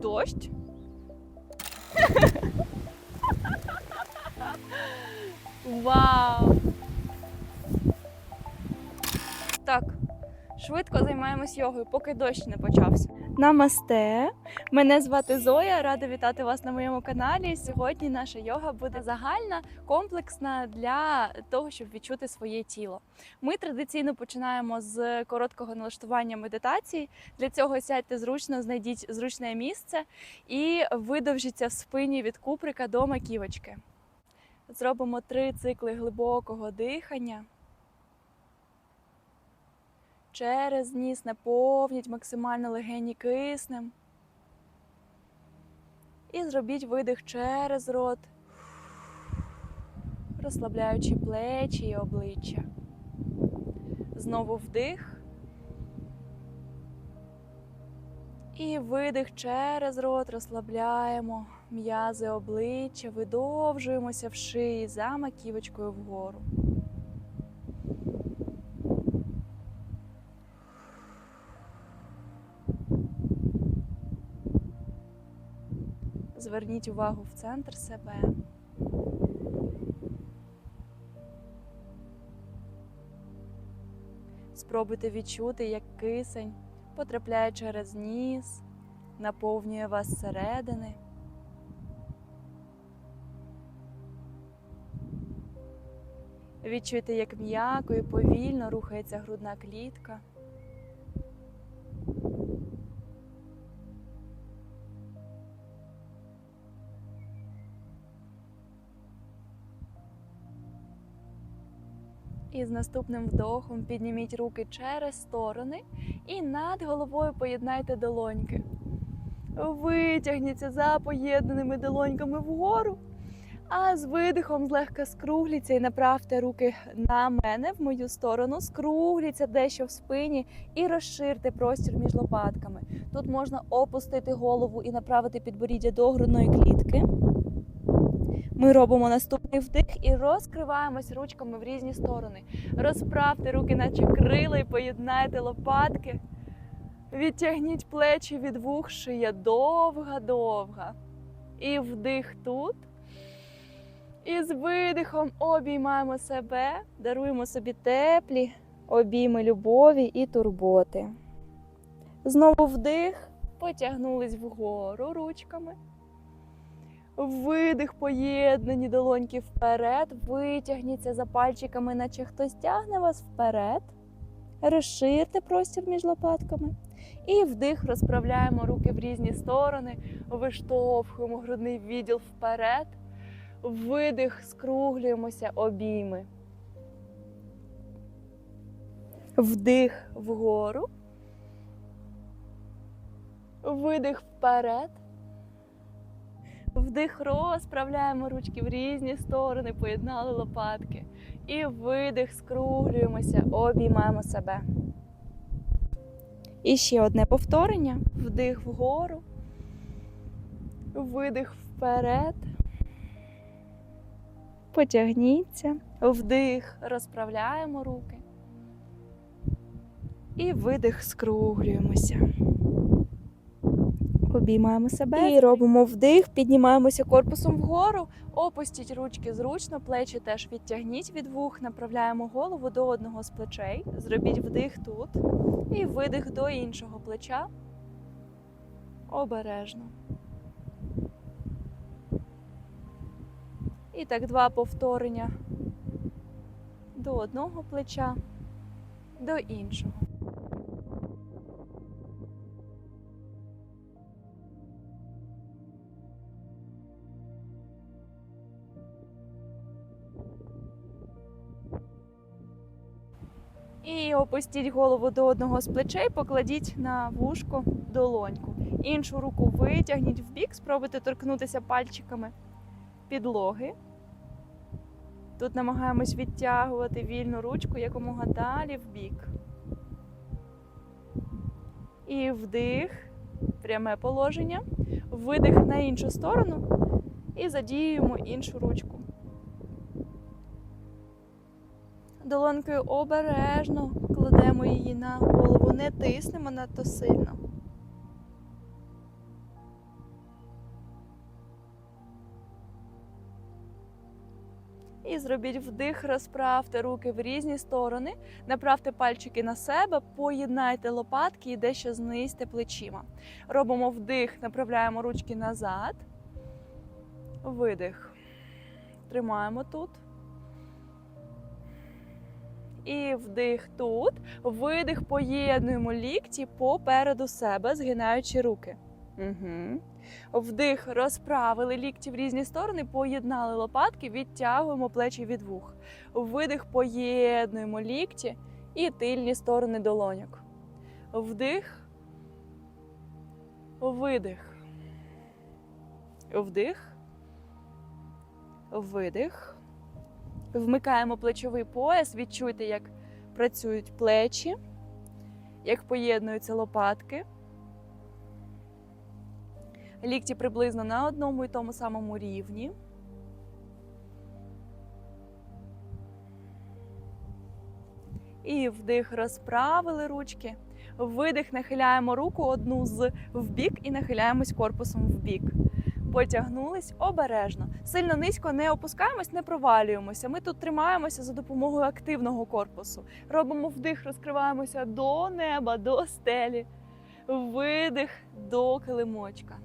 Дощ. Вау! Швидко займаємось йогою, поки дощ не почався. Намасте! Мене звати Зоя, рада вітати вас на моєму каналі. Сьогодні наша йога буде загальна, комплексна для того, щоб відчути своє тіло. Ми традиційно починаємо з короткого налаштування медитації. Для цього сядьте зручно, знайдіть зручне місце і видовжіться в спині від куприка до маківочки. Зробимо три цикли глибокого дихання. Через ніс наповніть максимально легені киснем. І зробіть видих через рот, розслабляючи плечі і обличчя. Знову вдих. І видих через рот, розслабляємо м'язи обличчя, видовжуємося в шиї за маківочкою вгору. Зверніть увагу в центр себе. Спробуйте відчути, як кисень потрапляє через ніс, наповнює вас зсередини. Відчуйте, як м'яко і повільно рухається грудна клітка. З наступним вдохом підніміть руки через сторони і над головою поєднайте долоньки. Витягніться за поєднаними долоньками вгору, а з видихом злегка скругліться і направте руки на мене в мою сторону, скругліться дещо в спині і розширте простір між лопатками. Тут можна опустити голову і направити підборіддя до грудної клітки. Ми робимо наступний вдих і розкриваємось ручками в різні сторони. Розправте руки, наче крила, і поєднайте лопатки. Відтягніть плечі від вух, шия довга-довга. І вдих тут. І з видихом обіймаємо себе, даруємо собі теплі обійми любові і турботи. Знову вдих, потягнулись вгору ручками. Видих, поєднані долоньки вперед. Витягніться за пальчиками, наче хтось тягне вас вперед. Розширте простір між лопатками. І вдих, розправляємо руки в різні сторони, виштовхуємо грудний відділ вперед. Видих, скруглюємося, обійми. Вдих вгору. Видих вперед. Вдих розправляємо ручки в різні сторони, поєднали лопатки. І видих, скруглюємося, обіймаємо себе. І ще одне повторення. Вдих вгору. Видих вперед. Потягніться. Вдих, розправляємо руки. І видих, скруглюємося. Обіймаємо себе і робимо вдих, піднімаємося корпусом вгору, опустіть ручки зручно, плечі теж відтягніть від вух, направляємо голову до одного з плечей. Зробіть вдих тут і видих до іншого плеча. Обережно. І так, два повторення до одного плеча, до іншого. І опустіть голову до одного з плечей, покладіть на вушко долоньку. Іншу руку витягніть в бік, спробуйте торкнутися пальчиками підлоги. Тут намагаємось відтягувати вільну ручку якомога далі в бік. І вдих, пряме положення, видих на іншу сторону і задіюємо іншу ручку. долонкою обережно кладемо її на голову, не тиснемо надто сильно. І зробіть вдих, розправте руки в різні сторони, направте пальчики на себе, поєднайте лопатки і дещо знизьте плечима. Робимо вдих, направляємо ручки назад, видих. Тримаємо тут. І вдих тут. Видих, поєднуємо лікті попереду себе, згинаючи руки. Угу. Вдих, розправили лікті в різні сторони, поєднали лопатки, відтягуємо плечі від вух. Видих, поєднуємо лікті і тильні сторони долоньок. Вдих, видих. Вдих, видих. Вмикаємо плечовий пояс, відчуйте, як працюють плечі, як поєднуються лопатки. Лікті приблизно на одному і тому самому рівні. І вдих розправили ручки. Видих, нахиляємо руку одну з вбік і нахиляємось корпусом вбік. Потягнулись обережно. Сильно низько не опускаємось, не провалюємося. Ми тут тримаємося за допомогою активного корпусу. Робимо вдих, розкриваємося до неба, до стелі. Видих до килимочка.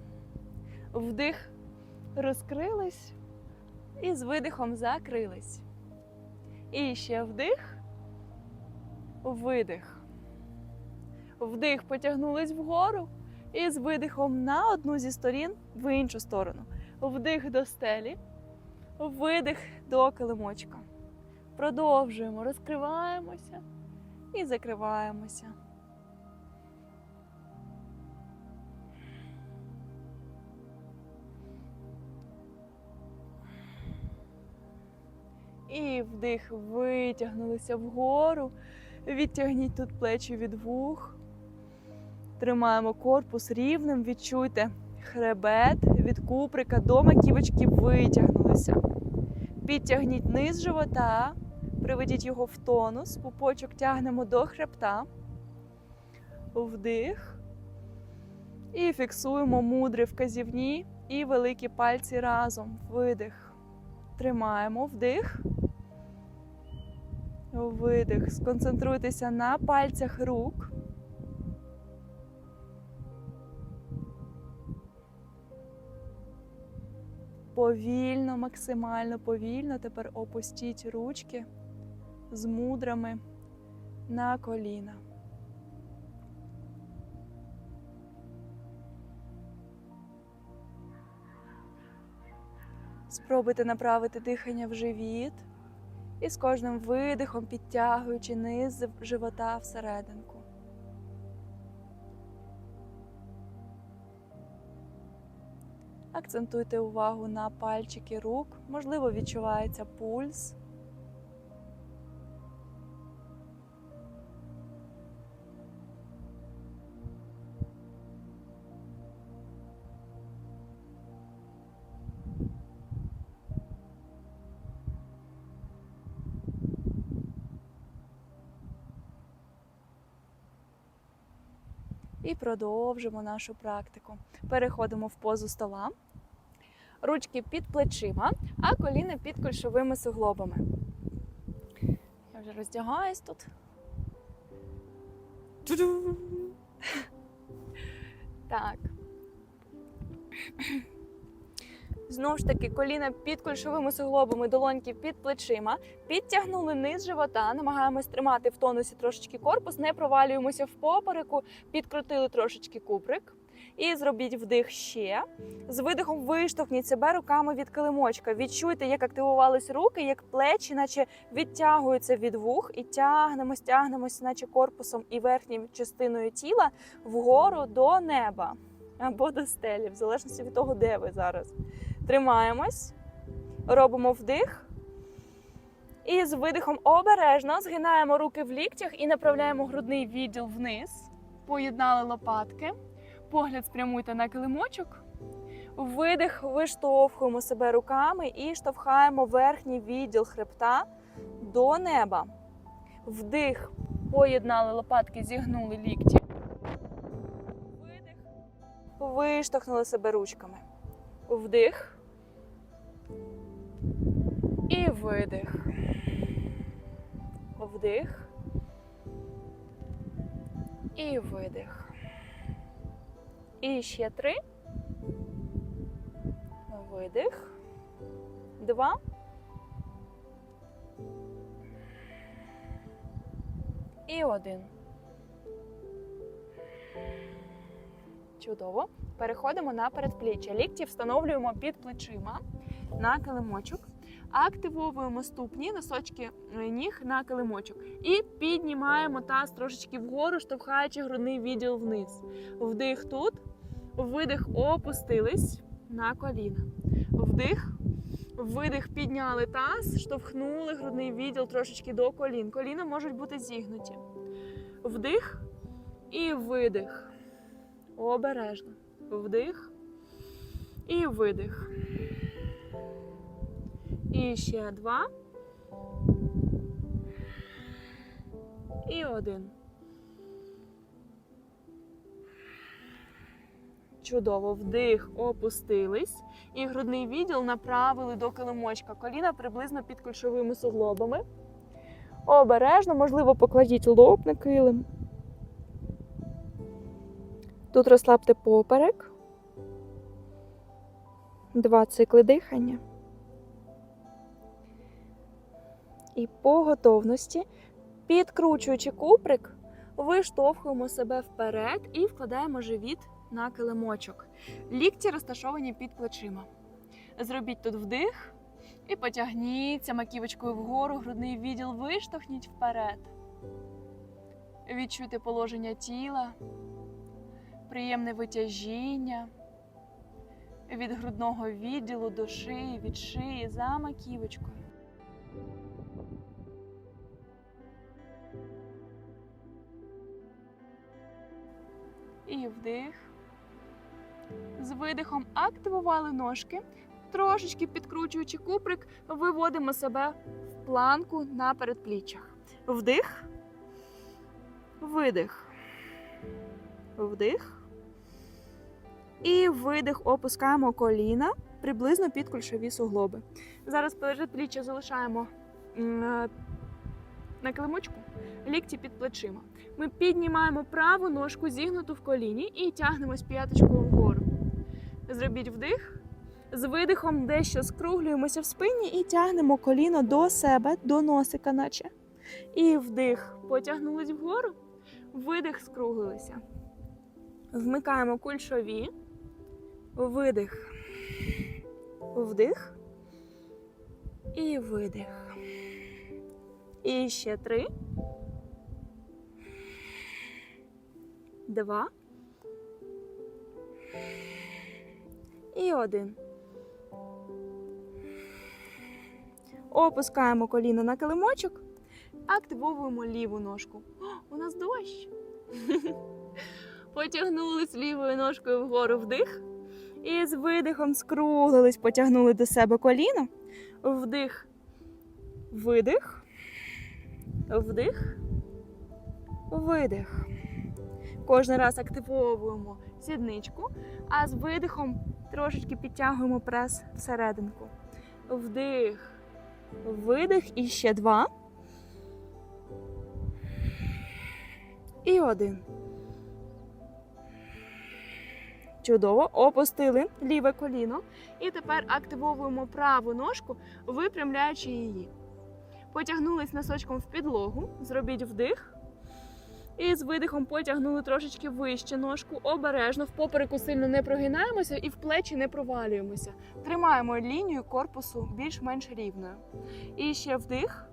Вдих, розкрились і з видихом закрились. І ще вдих, видих. Вдих, потягнулись вгору. І з видихом на одну зі сторін в іншу сторону. Вдих до стелі, видих до килимочка. Продовжуємо, розкриваємося і закриваємося. І вдих, витягнулися вгору. Відтягніть тут плечі від вух. Тримаємо корпус рівним, відчуйте хребет від куприка до маківочки витягнулися. Підтягніть низ живота, приведіть його в тонус, пупочок тягнемо до хребта. Вдих. І фіксуємо мудри вказівні і великі пальці разом. Видих. Тримаємо вдих. Видих. Сконцентруйтеся на пальцях рук. Повільно, максимально повільно тепер опустіть ручки з мудрами на коліна. Спробуйте направити дихання в живіт і з кожним видихом підтягуючи низ живота всерединку. Акцентуйте увагу на пальчики рук, можливо, відчувається пульс. І продовжимо нашу практику. Переходимо в позу стола. Ручки під плечима, а коліна під кульшовими суглобами. Я вже роздягаюсь тут. Так. Знову ж таки, коліна під кульшовими суглобами, долоньки під плечима. Підтягнули низ живота, намагаємось тримати в тонусі трошечки корпус, не провалюємося в попереку, підкрутили трошечки куприк. І зробіть вдих ще. З видихом виштовхніть себе руками від килимочка. Відчуйте, як активувались руки, як плечі, наче відтягуються від вух, і тягнемось, тягнемось, наче корпусом і верхньою частиною тіла вгору до неба або до стелі, в залежності від того, де ви зараз. Тримаємось, робимо вдих. І з видихом обережно згинаємо руки в ліктях і направляємо грудний відділ вниз. Поєднали лопатки. Погляд спрямуйте на килимочок. Видих, виштовхуємо себе руками і штовхаємо верхній відділ хребта до неба. Вдих, поєднали лопатки, зігнули лікті. Видих, виштовхнули себе ручками. Вдих. І видих. Вдих. І видих. І ще три. Видих. Два. І один. Чудово. Переходимо на передпліччя. Лікті встановлюємо під плечима на килимочок. Активовуємо ступні, носочки е, ніг на килимочок. І піднімаємо таз трошечки вгору, штовхаючи грудний відділ вниз. Вдих тут. Видих опустились на коліна. Вдих. Видих підняли таз, штовхнули грудний відділ трошечки до колін. Коліна можуть бути зігнуті. Вдих і видих. Обережно. Вдих і видих. І ще два. І один. Чудово. Вдих, опустились. І грудний відділ направили до килимочка. Коліна приблизно під кульшовими суглобами. Обережно, можливо, покладіть лоб на килим. Тут розслабте поперек. Два цикли дихання. І по готовності, підкручуючи куприк, виштовхуємо себе вперед і вкладаємо живіт на килимочок. Лікті розташовані під плечима. Зробіть тут вдих і потягніться маківочкою вгору, грудний відділ виштовхніть вперед. Відчуйте положення тіла, приємне витяжіння від грудного відділу до шиї, від шиї за маківочкою. І вдих. З видихом активували ножки, трошечки підкручуючи куприк, виводимо себе в планку на передпліччях. Вдих, видих, вдих. І видих, опускаємо коліна приблизно під кульшові суглоби. Зараз передпліччя залишаємо на килимочку, лікті під плечима. Ми піднімаємо праву ножку зігнуту в коліні і тягнемось п'яточкою вгору. Зробіть вдих. З видихом дещо скруглюємося в спині і тягнемо коліно до себе, до носика, наче. І вдих. Потягнулись вгору. Видих, скруглилися. Вмикаємо кульшові. Видих. Вдих. І видих. І ще три. Два. І один. Опускаємо коліно на килимочок. Активовуємо ліву ножку. О, у нас дощ. Потягнулись лівою ножкою вгору вдих. І з видихом скруглились, потягнули до себе коліно. Вдих. Видих. Вдих. Видих. Кожен раз активовуємо сідничку, а з видихом трошечки підтягуємо прес всерединку. Вдих. Видих і ще два. І один. Чудово. Опустили ліве коліно. І тепер активовуємо праву ножку, випрямляючи її. Потягнулись носочком в підлогу. Зробіть вдих. І з видихом потягнули трошечки вище ножку. Обережно в попереку сильно не прогинаємося і в плечі не провалюємося. Тримаємо лінію корпусу більш-менш рівною. І ще вдих.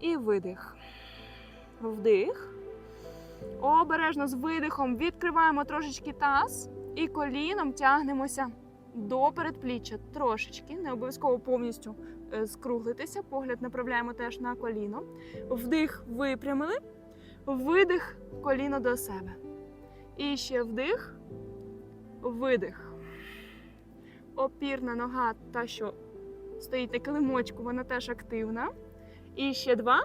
І видих. Вдих. Обережно з видихом відкриваємо трошечки таз і коліном тягнемося до передпліччя. Трошечки, не обов'язково повністю скруглитися. Погляд направляємо теж на коліно. Вдих випрямили. Видих коліно до себе. І ще вдих, видих. Опірна нога, та, що стоїть на килимочку, вона теж активна. І ще два.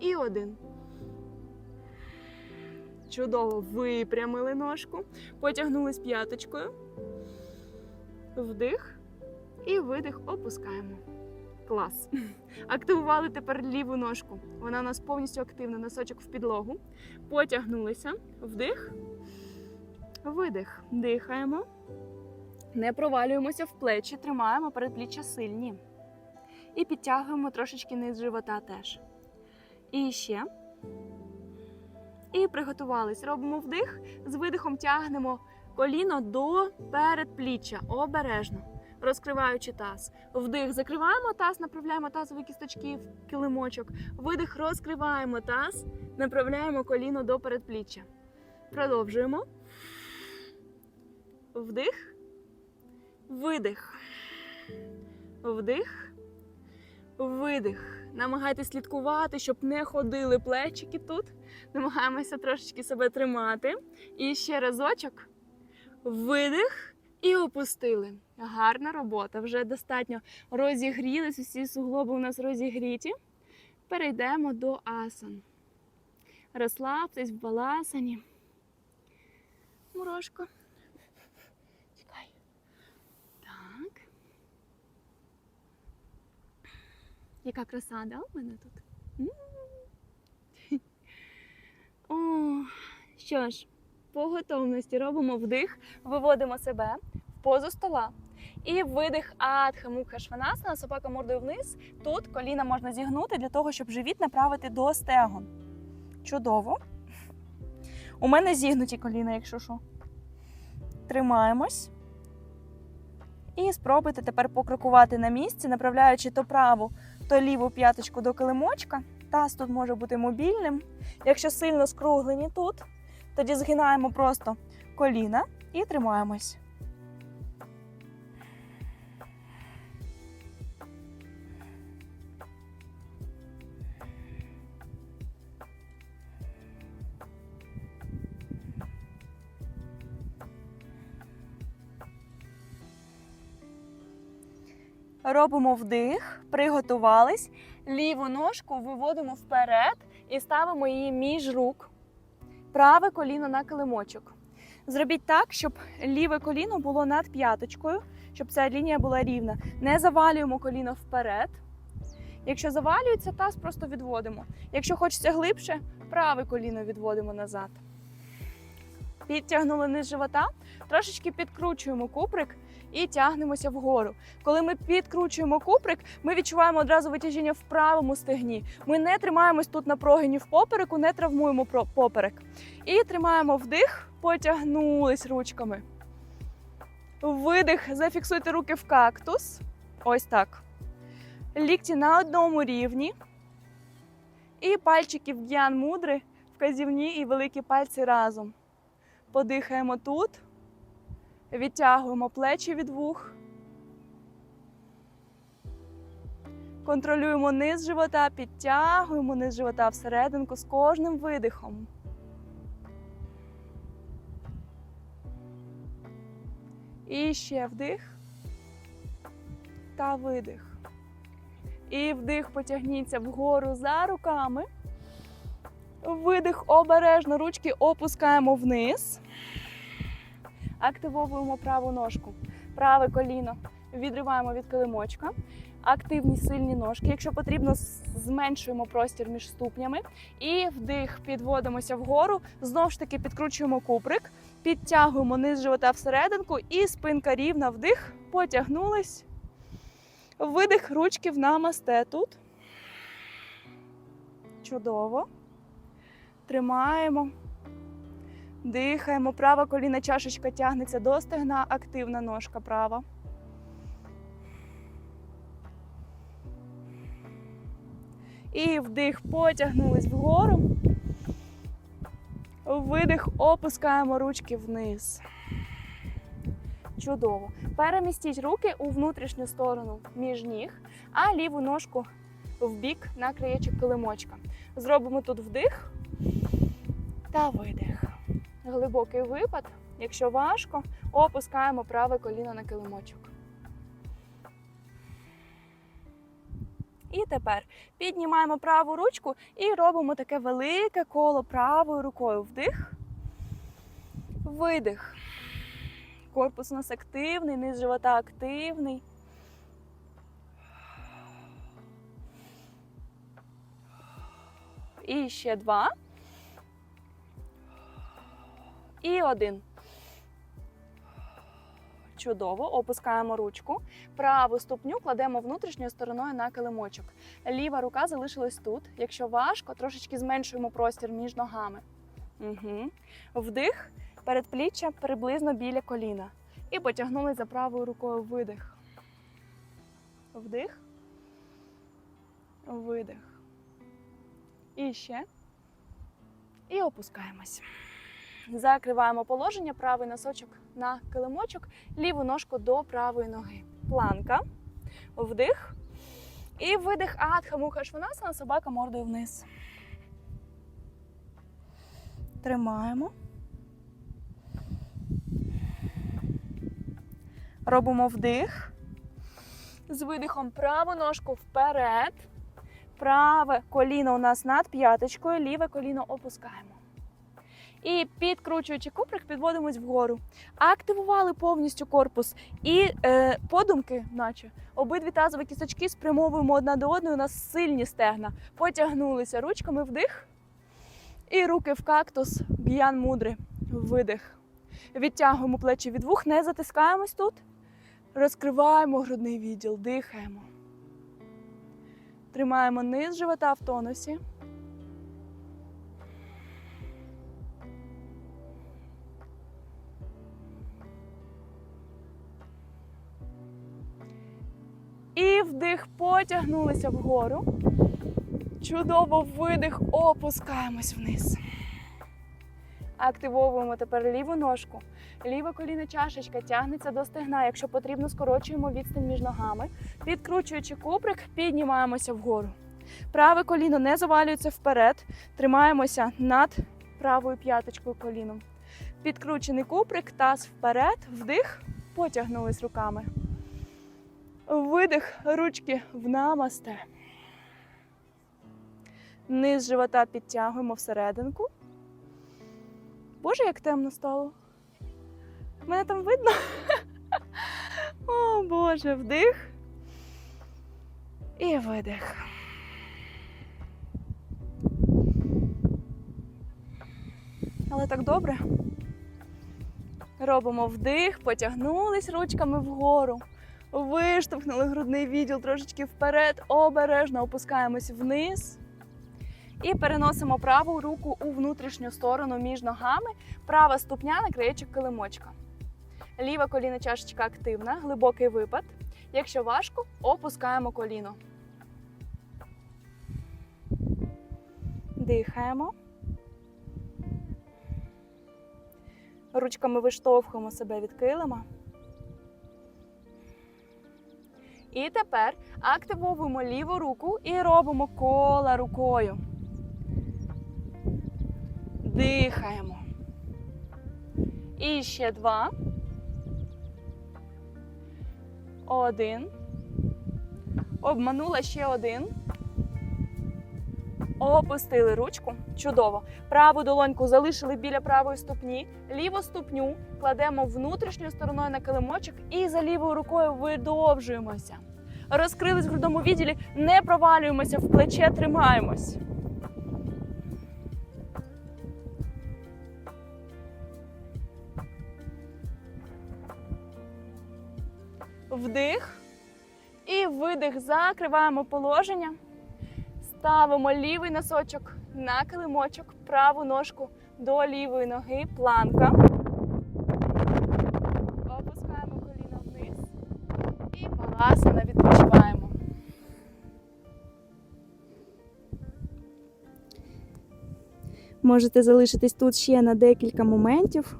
І один. Чудово випрямили ножку. Потягнулись п'яточкою. Вдих. І видих, опускаємо. Клас. Активували тепер ліву ножку. Вона у нас повністю активна, носочок в підлогу. Потягнулися. Вдих. Видих. Дихаємо. Не провалюємося в плечі, тримаємо передпліччя сильні. І підтягуємо трошечки низ живота теж. І ще. І приготувались. Робимо вдих. З видихом тягнемо коліно до передпліччя. Обережно. Розкриваючи таз. Вдих, закриваємо таз, направляємо тазові кісточки в килимочок. Видих, розкриваємо таз, направляємо коліно до передпліччя. Продовжуємо. Вдих. Видих. Вдих. Видих. Намагайтесь слідкувати, щоб не ходили плечики тут. Намагаємося трошечки себе тримати. І ще разочок. Видих і опустили. Гарна робота. Вже достатньо розігрілись. Усі суглоби у нас розігріті. Перейдемо до асан. Розслабтесь в баласані. Мурошко. Чекай. Так. Яка краса, да, у мене тут? О, що ж, по готовності робимо вдих, виводимо себе в позу стола. І видих Адха Мукха Шванасана, собака мордою вниз. Тут коліна можна зігнути для того, щоб живіт направити до стегон. Чудово. У мене зігнуті коліна, якщо що. Тримаємось. І спробуйте тепер покрокувати на місці, направляючи то праву, то ліву п'яточку до килимочка. Таз тут може бути мобільним. Якщо сильно скруглені тут, тоді згинаємо просто коліна і тримаємось. Робимо вдих, приготувались. Ліву ножку виводимо вперед і ставимо її між рук. Праве коліно на килимочок. Зробіть так, щоб ліве коліно було над п'яточкою, щоб ця лінія була рівна. Не завалюємо коліно вперед. Якщо завалюється, таз просто відводимо. Якщо хочеться глибше, праве коліно відводимо назад. Підтягнули низ живота, трошечки підкручуємо куприк і тягнемося вгору. Коли ми підкручуємо куприк, ми відчуваємо одразу витяжіння в правому стегні. Ми не тримаємось тут на прогині в попереку, не травмуємо поперек. І тримаємо вдих, потягнулись ручками. Видих, зафіксуйте руки в кактус. Ось так. Лікті на одному рівні. І пальчики в г'ян мудри, вказівні і великі пальці разом. Подихаємо тут. Відтягуємо плечі від вух. Контролюємо низ живота, підтягуємо низ живота всерединку з кожним видихом. І ще вдих та видих. І вдих потягніться вгору за руками. Видих обережно, ручки опускаємо вниз. Активовуємо праву ножку. Праве коліно відриваємо від килимочка. Активні сильні ножки. Якщо потрібно, зменшуємо простір між ступнями. І вдих, підводимося вгору. Знову ж таки підкручуємо куприк, підтягуємо низ живота всерединку і спинка рівна. Вдих, потягнулись. Видих ручки в намасте тут. Чудово. Тримаємо. Дихаємо. Права коліна чашечка тягнеться до стегна, активна ножка права. І вдих, потягнулись вгору. Видих, опускаємо ручки вниз. Чудово. Перемістіть руки у внутрішню сторону між ніг, а ліву ножку в бік на краєчок килимочка. Зробимо тут вдих та видих глибокий випад. Якщо важко, опускаємо праве коліно на килимочок. І тепер піднімаємо праву ручку і робимо таке велике коло правою рукою. Вдих, видих. Корпус у нас активний, низ живота активний. І ще два. І один. Чудово, опускаємо ручку. Праву ступню кладемо внутрішньою стороною на килимочок. Ліва рука залишилась тут. Якщо важко, трошечки зменшуємо простір між ногами. Угу. Вдих, передпліччя приблизно біля коліна. І потягнули за правою рукою видих. Вдих. Видих. І ще. І опускаємось. Закриваємо положення, правий носочок на килимочок, ліву ножку до правої ноги. Планка. Вдих. І видих Адха Муха Шванасана, собака мордою вниз. Тримаємо. Робимо вдих. З видихом праву ножку вперед. Праве коліно у нас над п'яточкою, ліве коліно опускаємо. І підкручуючи куприк, підводимось вгору. Активували повністю корпус. І е, подумки, наче обидві тазові кісточки спрямовуємо одна до одної. У нас сильні стегна. Потягнулися ручками вдих. І руки в кактус, б'ян мудрий. Видих. Відтягуємо плечі від вух, не затискаємось тут. Розкриваємо грудний відділ, дихаємо. Тримаємо низ живота в тонусі. Вдих, потягнулися вгору. Чудово видих, опускаємось вниз. Активовуємо тепер ліву ножку. Ліве коліно чашечка тягнеться до стегна. Якщо потрібно, скорочуємо відстань між ногами. Підкручуючи куприк, піднімаємося вгору. Праве коліно не завалюється вперед. Тримаємося над правою п'яточкою коліном. Підкручений куприк, таз вперед, вдих, потягнулись руками. Видих, ручки в намасте. Низ живота підтягуємо всерединку. Боже, як темно стало. Мене там видно? О, Боже, вдих. І видих. Але так добре. Робимо вдих, потягнулись ручками вгору. Виштовхнули грудний відділ трошечки вперед, обережно опускаємось вниз. І переносимо праву руку у внутрішню сторону між ногами. Права ступня на краєчок килимочка. Ліва коліна чашечка активна, глибокий випад. Якщо важко, опускаємо коліно. Дихаємо. Ручками виштовхуємо себе від килима. І тепер активовуємо ліву руку і робимо кола рукою. Дихаємо. І ще два. Один. Обманула ще один. Опустили ручку. Чудово. Праву долоньку залишили біля правої ступні. Ліву ступню кладемо внутрішньою стороною на килимочок і за лівою рукою видовжуємося. Розкрились в грудному відділі, не провалюємося в плече, тримаємось. Вдих і видих. Закриваємо положення. Ставимо лівий носочок на килимочок, праву ножку до лівої ноги, планка. Опускаємо коліно вниз і баласана відпочиваємо. Можете залишитись тут ще на декілька моментів.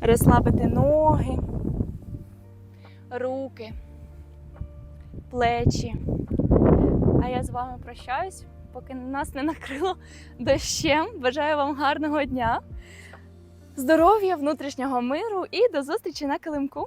Розслабити ноги, руки, плечі. А я з вами прощаюсь, поки нас не накрило дощем. Бажаю вам гарного дня, здоров'я, внутрішнього миру і до зустрічі на килимку.